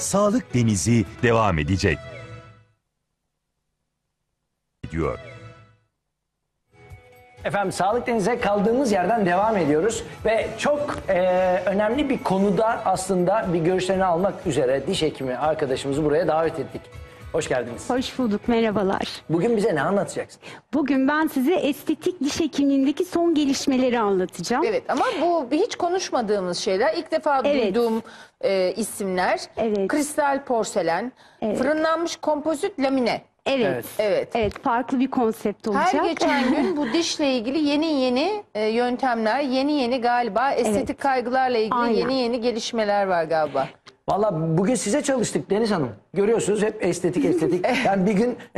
Sağlık Denizi devam edecek. Diyor. Efendim Sağlık Deniz'e kaldığımız yerden devam ediyoruz ve çok e, önemli bir konuda aslında bir görüşlerini almak üzere diş hekimi arkadaşımızı buraya davet ettik. Hoş geldiniz. Hoş bulduk, merhabalar. Bugün bize ne anlatacaksın? Bugün ben size estetik diş hekimliğindeki son gelişmeleri anlatacağım. Evet ama bu hiç konuşmadığımız şeyler. İlk defa Evet. duyduğum e, isimler. Evet. Kristal porselen, fırınlanmış kompozit lamine. Evet. Evet. Evet. Evet, farklı bir konsept olacak. Her geçen gün bu dişle ilgili yeni yeni e, yöntemler, yeni yeni galiba estetik kaygılarla ilgili Aynen. yeni yeni gelişmeler var galiba. Valla bugün size çalıştık Deniz Hanım. Görüyorsunuz hep estetik estetik. Yani bir gün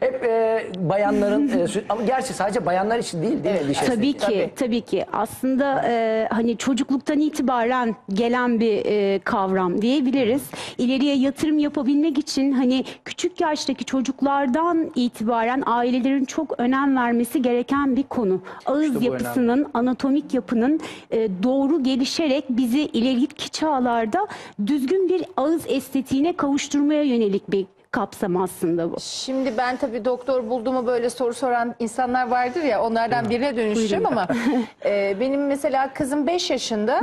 hep e, bayanların e, sü- ama gerçi sadece bayanlar için değil değil mi diş Tabii estetiği? ki, tabii. ki. Aslında e, hani çocukluktan itibaren gelen bir e, kavram diyebiliriz. İleriye yatırım yapabilmek için hani küçük yaştaki çocuklardan itibaren ailelerin çok önem vermesi gereken bir konu. Ağız bu yapısının, anatomik yapının e, doğru gelişerek bizi ileriki çağlarda düzgün bir ağız estetiğine kavuşturmaya yönelik bir kapsam aslında bu. Şimdi ben tabii doktor bulduğumu böyle soru soran insanlar vardır ya onlardan birine dönüşeceğim ama e, benim mesela kızım 5 yaşında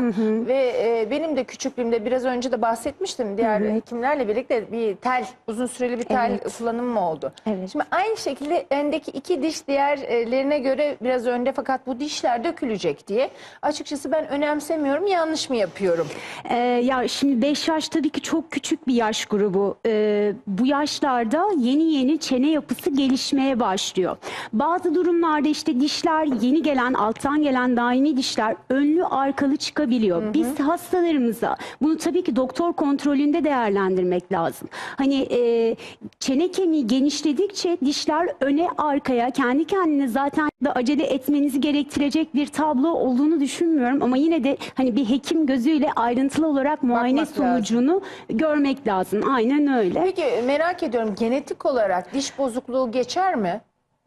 ve e, benim de küçüklüğümde biraz önce de bahsetmiştim diğer hekimlerle birlikte bir tel uzun süreli bir tel Evet. kullanımım oldu. Evet. Şimdi aynı şekilde öndeki iki diş diğerlerine göre biraz önde fakat bu dişler dökülecek diye açıkçası ben önemsemiyorum yanlış mı yapıyorum? Ee, ya şimdi 5 yaş tabii ki çok küçük bir yaş grubu. Ee, bu yaşlarda yeni yeni çene yapısı gelişmeye başlıyor. Bazı durumlarda işte dişler yeni gelen, alttan gelen daimi dişler önlü arkalı çıkabiliyor. Biz hastalarımıza bunu tabii ki doktor kontrolünde değerlendirmek lazım. Hani e, çene kemiği genişledikçe dişler öne arkaya kendi kendine zaten da acele etmenizi gerektirecek bir tablo olduğunu düşünmüyorum ama yine de hani bir hekim gözüyle ayrıntılı olarak muayene Bakmak lazım. sonucunu görmek lazım. Aynen öyle. Peki merak ediyorum genetik olarak diş bozukluğu geçer mi?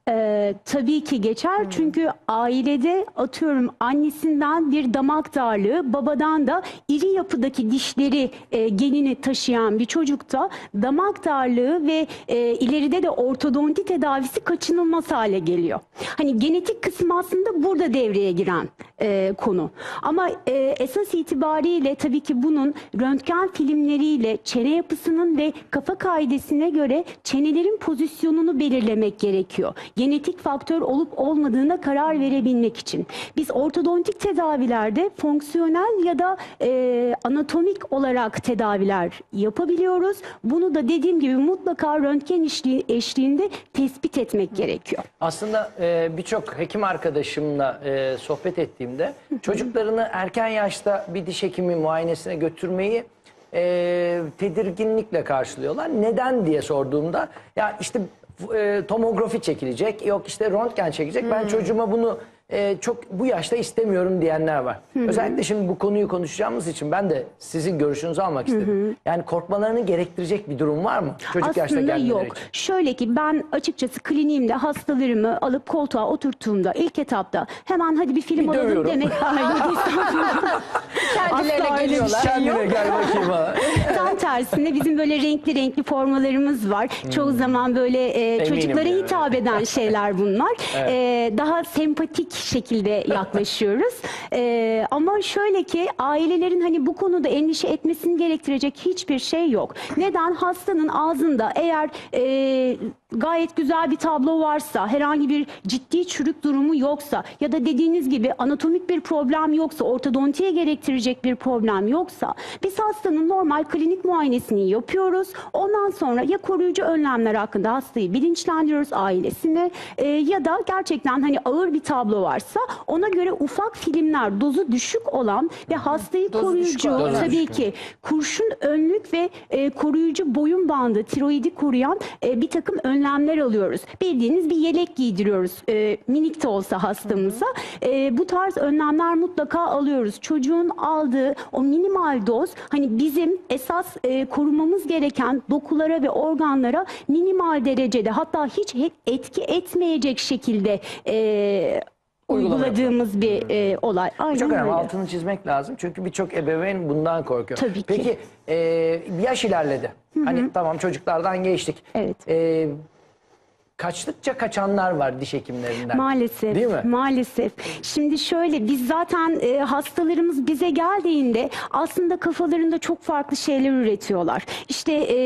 Ee, tabii ki geçer çünkü ailede atıyorum annesinden bir damak darlığı, babadan da iri yapıdaki dişleri e, genini taşıyan bir çocukta damak darlığı ve e, ileride de ortodonti tedavisi kaçınılmaz hale geliyor. Hani genetik kısmı aslında burada devreye giren e, konu. Ama e, esas itibariyle tabii ki bunun röntgen filmleriyle çene yapısının ve kafa kaidesine göre çenelerin pozisyonunu belirlemek gerekiyor. Genetik faktör olup olmadığına karar verebilmek için. Biz ortodontik tedavilerde fonksiyonel ya da e, anatomik olarak tedaviler yapabiliyoruz. Bunu da dediğim gibi mutlaka röntgen eşliği- eşliğinde tespit etmek gerekiyor. Aslında e, birçok hekim arkadaşımla e, sohbet ettiğimde çocuklarını erken yaşta bir diş hekimi muayenesine götürmeyi e, tedirginlikle karşılıyorlar. Neden diye sorduğumda ya işte e, tomografi çekilecek, yok işte röntgen çekecek. Ben çocuğuma bunu e, çok bu yaşta istemiyorum diyenler var. Özellikle şimdi bu konuyu konuşacağımız için ben de sizin görüşünüzü almak istedim. Yani korkmalarını gerektirecek bir durum var mı? Çocuk yaşta Aslında gelmeleri yok. için. Şöyle ki ben açıkçası kliniğimde hastalarımı alıp koltuğa oturttuğumda ilk etapta hemen hadi bir film Bir alalım dövüyorum. demek. Kendilerine geliyorlar. şey Kendine gel bakayım ha. Tam tersine bizim böyle renkli renkli formalarımız var. Çoğu zaman böyle e, çocuklara ya. hitap eden şeyler bunlar. E, daha sempatik şekilde yaklaşıyoruz. E, ama şöyle ki ailelerin hani bu konuda endişe etmesini gerektirecek hiçbir şey yok. Neden? Hastanın ağzında eğer e, gayet güzel bir tablo varsa, herhangi bir ciddi çürük durumu yoksa ya da dediğiniz gibi anatomik bir problem yoksa, ortodontiye gerektirecek bir problem yoksa biz hastanın normal klinik muayenesini yapıyoruz. Ondan sonra ya koruyucu önlemler hakkında hastayı bilinçlendiriyoruz ailesine e, ya da gerçekten hani ağır bir tablo varsa ona göre ufak filmler dozu düşük olan ve hastayı Dozu düşük koruyucu olan. tabii ki kurşun önlük ve e, koruyucu boyun bandı tiroidi koruyan e, bir takım önlemler alıyoruz. Bildiğiniz bir yelek giydiriyoruz e, minik de olsa hastamıza. E, bu tarz önlemler mutlaka alıyoruz. Çocuğun aldığı o minimal doz hani bizim esas e, korumamız gereken dokulara ve organlara minimal derecede hatta hiç etki etmeyecek şekilde e, uyguladığımız bir e, olay. Aynen Çok önemli. öyle. Altını çizmek lazım. Çünkü birçok ebeveyn bundan korkuyor. Tabii ki. Peki e, yaş ilerledi. Hani tamam çocuklardan geçtik. Evet. E, kaçtıkça kaçanlar var diş hekimlerinden. Maalesef. Değil mi? Maalesef. Şimdi şöyle biz zaten e, hastalarımız bize geldiğinde aslında kafalarında çok farklı şeyler üretiyorlar. İşte e,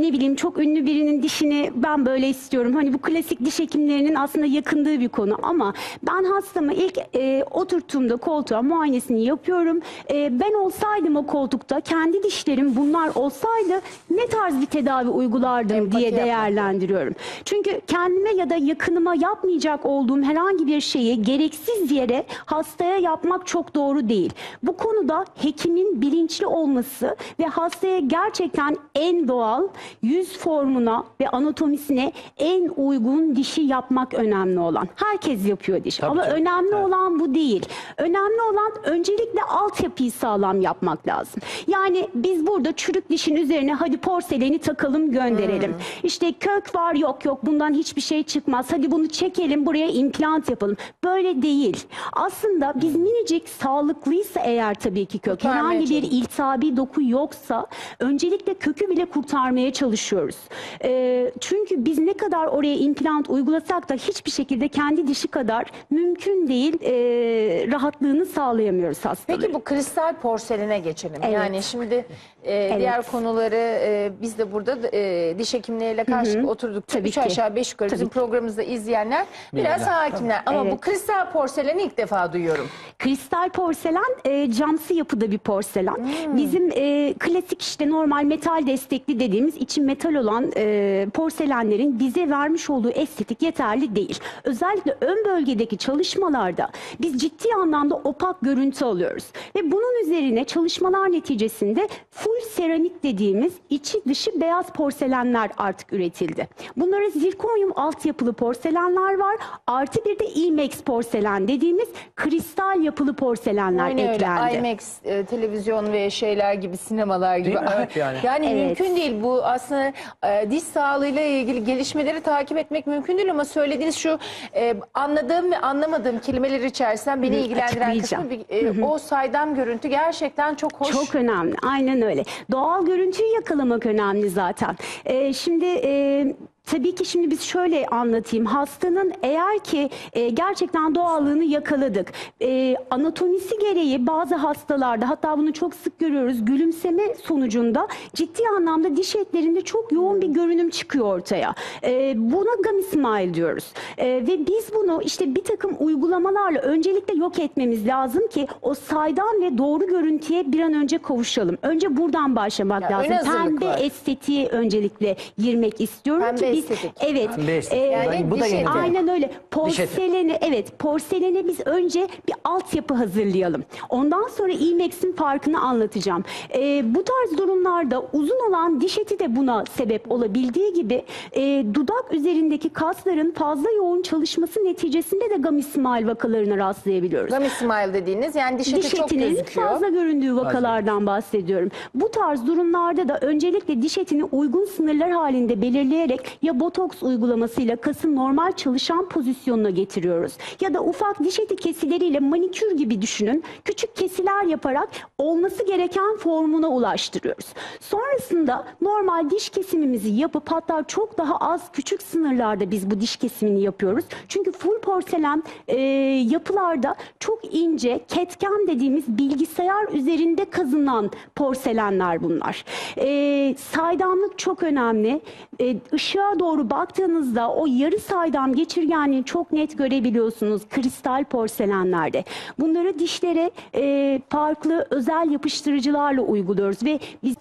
ne bileyim çok ünlü birinin dişini ben böyle istiyorum. Hani bu klasik diş hekimlerinin aslında yakındığı bir konu ama ben hastama ilk e, oturttuğumda koltuğa muayenesini yapıyorum. E, ben olsaydım o koltukta kendi dişlerim bunlar olsaydı ne tarz bir tedavi uygulardım Empati diye yapmak. değerlendiriyorum. Çünkü kendime ya da yakınıma yapmayacak olduğum herhangi bir şeyi gereksiz yere hastaya yapmak çok doğru değil. Bu konuda hekimin bilinçli olması ve hastaya gerçekten en doğal yüz formuna ve anatomisine en uygun dişi yapmak önemli olan. Herkes yapıyor diş ama canım. önemli Evet. olan bu değil. Önemli olan öncelikle altyapıyı sağlam yapmak lazım. Yani biz burada çürük dişin üzerine hadi porseleni takalım gönderelim. İşte kök var yok yok bundan hiçbir şey çıkmaz. Hadi bunu çekelim buraya implant yapalım. Böyle değil. Aslında biz minicik sağlıklıysa eğer tabii ki kök herhangi bir iltihabi doku yoksa öncelikle kökü bile kurtarmaya çalışıyoruz. Ee, çünkü biz ne kadar oraya implant uygulasak da hiçbir şekilde kendi dişi kadar mümkün değil e, rahatlığını sağlayamıyoruz hastaların. Peki bu kristal porseline geçelim. Evet. Yani şimdi e, diğer konuları e, biz de burada e, diş hekimleriyle karşılıklı oturduk. Tabii Üç ki. aşağı beş yukarı bizim programımızda izleyenler biraz Bilirler. hakimler. Ama bu Evet. kristal porseleni ilk defa duyuyorum. Kristal porselen e, camsı yapıda bir porselen. Bizim e, klasik işte normal metal destekli dediğimiz içi metal olan e, porselenlerin bize vermiş olduğu estetik yeterli değil. Özellikle ön bölgedeki çalışmalarda biz ciddi anlamda opak görüntü alıyoruz. Ve bunun üzerine çalışmalar neticesinde full seramik dediğimiz içi dışı beyaz porselenler artık üretildi. Bunlara zirkonyum altyapılı porselenler var. Artı bir de IMEX porselen dediğimiz kristal yapılı porselenler Aynı eklendi. öyle IMAX e, televizyon ve şeyler gibi sinemalar gibi. Değil mi? Evet yani. Evet. mümkün değil bu aslında e, diş sağlığıyla ilgili gelişmeleri takip etmek mümkün değil ama söylediğiniz şu e, anladığım ve anlamadığım kelimeler içerisinden beni ilgilendiren kısmı açıklayacağım. bir, e, o saydam görüntü gerçekten çok hoş. Çok önemli. Aynen öyle. Doğal görüntüyü yakalamak önemli zaten. Ee, şimdi e, tabii ki şimdi biz şöyle anlatayım. Hastanın eğer ki e, gerçekten doğallığını yakaladık. E, anatomisi gereği bazı hastalarda hatta bunu çok sık görüyoruz. Gülümseme sonucunda ciddi anlamda diş etlerinde çok yoğun bir görünüm çıkıyor ortaya. E, buna gummy smile diyoruz. E, ve biz bunu işte bir takım uygulamalarla öncelikle yok etmemiz lazım ki o saydam ve doğru görüntüye bir an önce kavuşalım. Önce buradan başlamak Ya, lazım. Pembe var. estetiğe öncelikle girmek istiyorum Pembe ki biz estetik. evet estetik. e, Yani bu da diş yeni. terim. Aynen öyle. Diş eti. Porseleni evet porselene biz önce bir altyapı hazırlayalım. Ondan sonra IMAX'in farkını anlatacağım. Ee, bu tarz durumlarda uzun olan diş eti de buna sebep olabildiği gibi e, dudak üzerindeki kasların fazla yoğun çalışması neticesinde de gummy smile vakalarına rastlayabiliyoruz Gummy smile dediğiniz yani diş eti diş çok etinin gözüküyor. fazla göründüğü vakalardan bahsediyorum. Bu tarz durumlarda da öncelikle diş etini uygun sınırlar halinde belirleyerek ya botoks uygulamasıyla kasın normal çalışan pozisyonuna getiriyoruz. Ya da ufak diş eti kesileriyle manikür gibi düşünün. Küçük kesiler yaparak olması gereken formuna ulaştırıyoruz. Sonrasında normal diş kesimimizi yapıp hatta çok daha az küçük sınırlarda biz bu diş kesimini yapıyoruz. Çünkü full porselen e, yapılarda çok ince ketken dediğimiz bilgisayar üzerinde kazınan porselenler bunlar. E, saydamlık çok önemli. E, ışığa doğru baktığınızda o yarı saydam geçirgenliği çok net görebiliyorsunuz kristal porselenlerde. Bunları dişlere e, farklı özel yapıştırıcılarla uyguluyoruz ve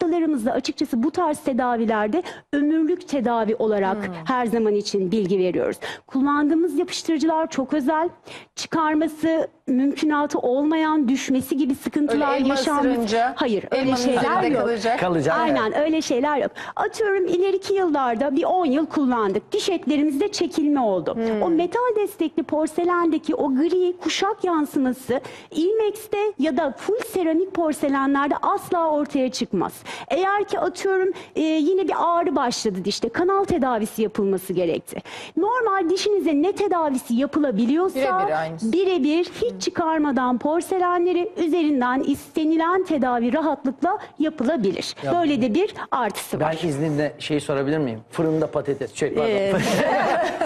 hastalarımızda açıkçası bu tarz tedavilerde ömürlük tedavi olarak her zaman için bilgi veriyoruz. Kullandığımız yapıştırıcılar çok özel. Çıkarması mümkünatı olmayan düşmesi gibi sıkıntılar Öyle elma yaşanmış. Hayır öyle şeyler yok. kalacak. Kalacak, Aynen öyle şeyler yok. Atıyorum ileriki yıllarda bir 10 yıl kullandık. Diş etlerimizde çekilme oldu. Hmm. O metal destekli porselendeki o gri kuşak yansıması Ilmex'te ya da full seramik porselenlerde asla ortaya çıkmaz. Eğer ki atıyorum e, yine bir ağrı başladı dişte kanal tedavisi yapılması gerekti. Normal dişinize ne tedavisi yapılabiliyorsa Birebir birebir hiç çıkarmadan porselenleri üzerinden istenilen tedavi rahatlıkla yapılabilir. Ya- Böyle de bir artısı var. Ben izninle şeyi sorabilir miyim? Fırında patates. Şey, pardon. Evet.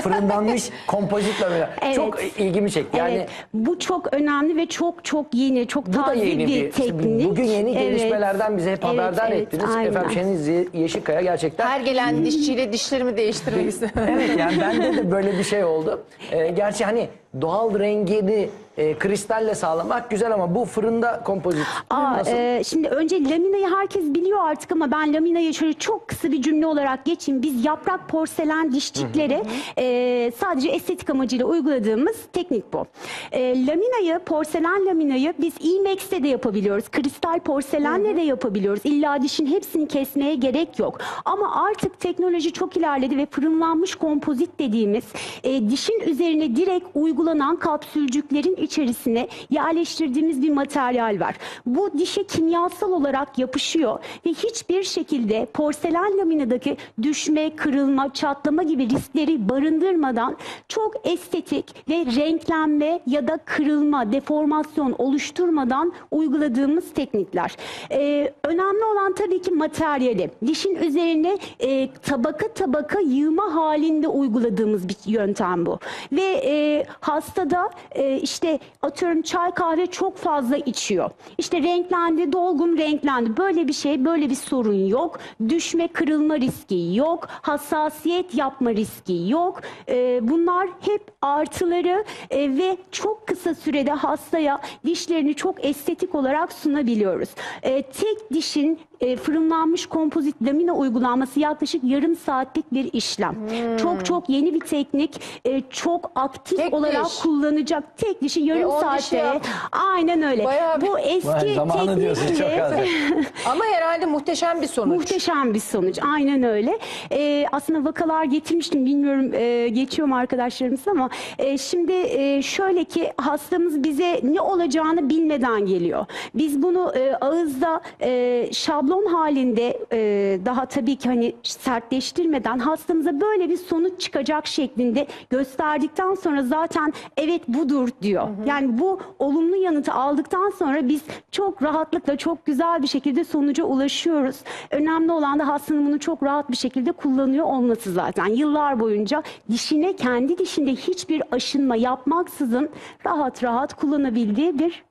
Fırınlanmış kompozit lamina. Evet. Çok ilgimi çekti. Yani evet, bu çok önemli ve çok çok yeni, çok taze yeni bir, bir, teknik. Bugün yeni Evet. gelişmelerden bize hep Evet, haberdar evet, ettiniz. aynen. Efendim Şeniz Ye- Yeşilkaya gerçekten Her gelen dişçiyle dişlerimi değiştirmek istiyorum. Evet yani bende de böyle bir şey oldu. Ee, gerçi hani doğal rengini e, kristalle sağlamak güzel ama bu fırında kompozit Aa, nasıl? e, şimdi önce laminayı herkes biliyor artık ama ben laminayı şöyle çok kısa bir cümle olarak geçeyim. Biz yaprak porselen dişçiklere e, sadece estetik amacıyla uyguladığımız teknik bu. E, laminayı, porselen laminayı biz IMAX'te de yapabiliyoruz. Kristal porselenle de yapabiliyoruz. İlla dişin hepsini kesmeye gerek yok. Ama artık teknoloji çok ilerledi ve fırınlanmış kompozit dediğimiz e, dişin üzerine direkt uygulanan kapsülcüklerin içerisine yerleştirdiğimiz bir materyal var. Bu dişe kimyasal olarak yapışıyor ve hiçbir şekilde porselen laminadaki düşme, kırılma, çatlama gibi riskleri barındırmadan çok estetik ve renklenme ya da kırılma, deformasyon oluşturmadan uyguladığımız teknikler. Ee, önemli olan tabii ki materyali. Dişin üzerine e, tabaka tabaka yığma halinde uyguladığımız bir yöntem bu. Ve e, hastada e, işte atıyorum çay kahve çok fazla içiyor. İşte renklendi, dolgum renklendi. Böyle bir şey, böyle bir sorun yok. Düşme, kırılma riski yok. Hassasiyet yapma riski yok. E, bunlar hep artıları e, ve çok kısa sürede hastaya dişlerini çok estetik olarak sunabiliyoruz. E, tek dişin e, fırınlanmış kompozit lamina uygulanması yaklaşık yarım saatlik bir işlem. Çok çok yeni bir teknik. E, çok aktif Tek olarak diş. kullanacak tek dişi yarım on dişi saatte. yap. Aynen öyle. Bayağı bir- Bu Vay, eski zamanı diyorsun çok teknikle. Ama herhalde muhteşem bir sonuç. Muhteşem bir sonuç. Aynen öyle. Ee, aslında vakalar getirmiştim. Bilmiyorum e, geçiyor mu arkadaşlarımız ama e, şimdi e, şöyle ki hastamız bize ne olacağını bilmeden geliyor. Biz bunu e, ağızda e, şablon halinde e, daha tabii ki hani sertleştirmeden hastamıza böyle bir sonuç çıkacak şeklinde gösterdikten sonra zaten evet budur diyor. Yani bu olumlu yanıtı aldıktan sonra biz çok rahatlıkla çok güzel bir şekilde sonuca ulaşıyoruz. Önemli olan da hastanın bunu çok rahat bir şekilde kullanıyor olması zaten. Yıllar boyunca dişine kendi dişinde hiçbir aşınma yapmaksızın rahat rahat kullanabildiği bir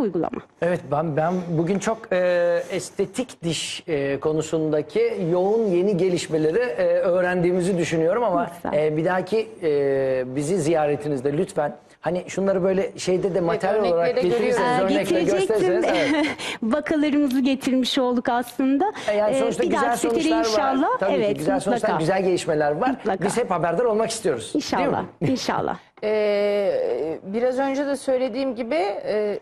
uygulama. Evet ben ben bugün çok e, estetik diş e, konusundaki yoğun yeni gelişmeleri e, öğrendiğimizi düşünüyorum ama e, bir dahaki e, bizi ziyaretinizde lütfen hani şunları böyle şeyde de materyal olarak örnekle de getirirseniz Ee, örnekle gösterirseniz evet. Vakalarımızı getirmiş olduk aslında. E, Yani Ee, sonuçta bir güzel dahaki sefere sonuçlar inşallah. var. Tabii evet, ki güzel sonuçlar, mutlaka. güzel gelişmeler var. Mutlaka. Biz hep haberdar olmak istiyoruz. değil mi? İnşallah. İnşallah. Ee, biraz önce de söylediğim gibi e,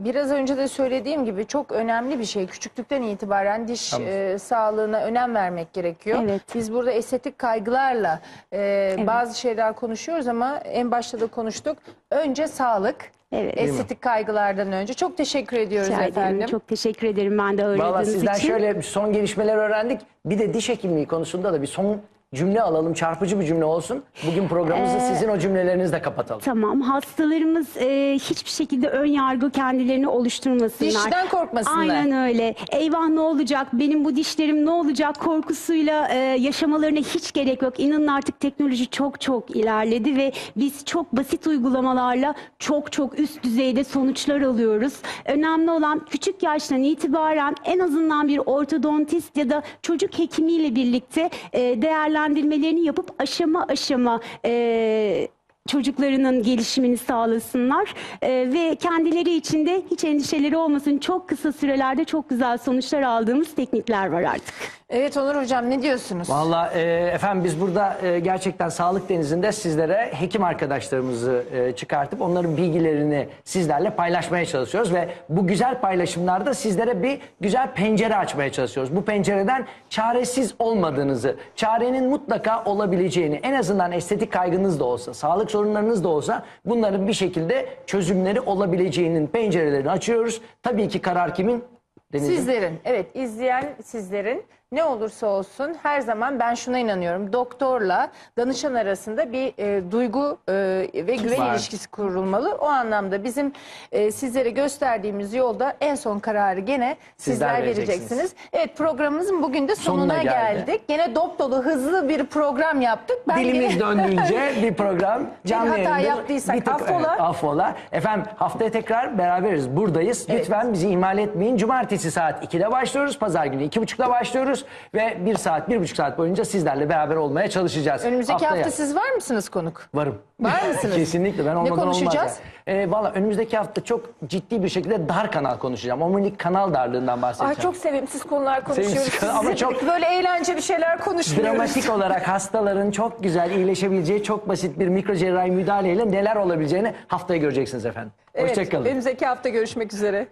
biraz önce de söylediğim gibi çok önemli bir şey. Küçüklükten itibaren diş e, sağlığına önem vermek gerekiyor. Evet. Biz burada estetik kaygılarla e, bazı şeyler konuşuyoruz ama en başta da konuştuk. Önce sağlık. Evet. Değil Estetik kaygılardan önce. Çok teşekkür ediyoruz Rica ederim. efendim. Çok teşekkür ederim ben de Valla ağırladığınız sizden için. şöyle son gelişmeler öğrendik. Bir de diş hekimliği konusunda da bir son cümle alalım. Çarpıcı bir cümle olsun. Bugün programımızı Ee, sizin o cümlelerinizle kapatalım. Tamam. Hastalarımız e, hiçbir şekilde ön yargı kendilerini oluşturmasınlar. Dişten korkmasınlar. Aynen öyle. Eyvah ne olacak? Benim bu dişlerim ne olacak? Korkusuyla e, yaşamalarına hiç gerek yok. İnanın artık teknoloji çok çok ilerledi ve biz çok basit uygulamalarla çok çok üst düzeyde sonuçlar alıyoruz. Önemli olan küçük yaştan itibaren en azından bir ortodontist ya da çocuk hekimiyle birlikte e, değerlendirmelerini yapıp aşama aşama e, çocuklarının gelişimini sağlasınlar Ee, ve kendileri için de hiç endişeleri olmasın çok kısa sürelerde çok güzel sonuçlar aldığımız teknikler var artık. Evet Onur Hocam ne diyorsunuz? Valla e, efendim biz burada e, gerçekten Sağlık Denizi'nde sizlere hekim arkadaşlarımızı e, çıkartıp onların bilgilerini sizlerle paylaşmaya çalışıyoruz. Ve bu güzel paylaşımlarda sizlere bir güzel pencere açmaya çalışıyoruz. Bu pencereden çaresiz olmadığınızı, çarenin mutlaka olabileceğini, en azından estetik kaygınız da olsa, sağlık sorunlarınız da olsa bunların bir şekilde çözümleri olabileceğinin pencerelerini açıyoruz. Tabii ki karar kimin? Deniz'in. Sizlerin, evet izleyen sizlerin ne olursa olsun her zaman ben şuna inanıyorum. Doktorla danışan arasında bir e, duygu e, ve güven Var. ilişkisi kurulmalı. O anlamda bizim e, sizlere gösterdiğimiz yolda en son kararı gene sizler, Sizler vereceksiniz. vereceksiniz. Evet programımızın bugün de sonuna, Sonuna geldi. geldik. Gene dop dolu hızlı bir program yaptık. Ben Dilimiz gene- döndüğünce bir program canlı hata yayında yaptıysak bir tık- affola. Evet, affola. Efendim haftaya tekrar beraberiz. Buradayız. Lütfen bizi ihmal etmeyin. Cumartesi saat 2'de başlıyoruz. Pazar günü 2.30'da başlıyoruz. Ve 1 saat, 1.5 saat boyunca sizlerle beraber olmaya çalışacağız. Önümüzdeki Haftaya. hafta siz var mısınız konuk? Varım. Var mısınız? Kesinlikle ben Ne olmadan konuşacağız? olmaz. Ee, Valla önümüzdeki hafta çok ciddi bir şekilde dar kanal konuşacağım. Omurilik kanal darlığından bahsedeceğim. Ay çok sevimsiz konular konuşuyoruz. Sevimsiz ama Siz çok- böyle eğlenceli şeyler konuşmuyoruz. Dramatik olarak hastaların çok güzel iyileşebileceği çok basit bir mikro cerrahi müdahaleyle neler olabileceğini haftaya göreceksiniz efendim. Evet, Hoşçakalın. Önümüzdeki hafta görüşmek üzere.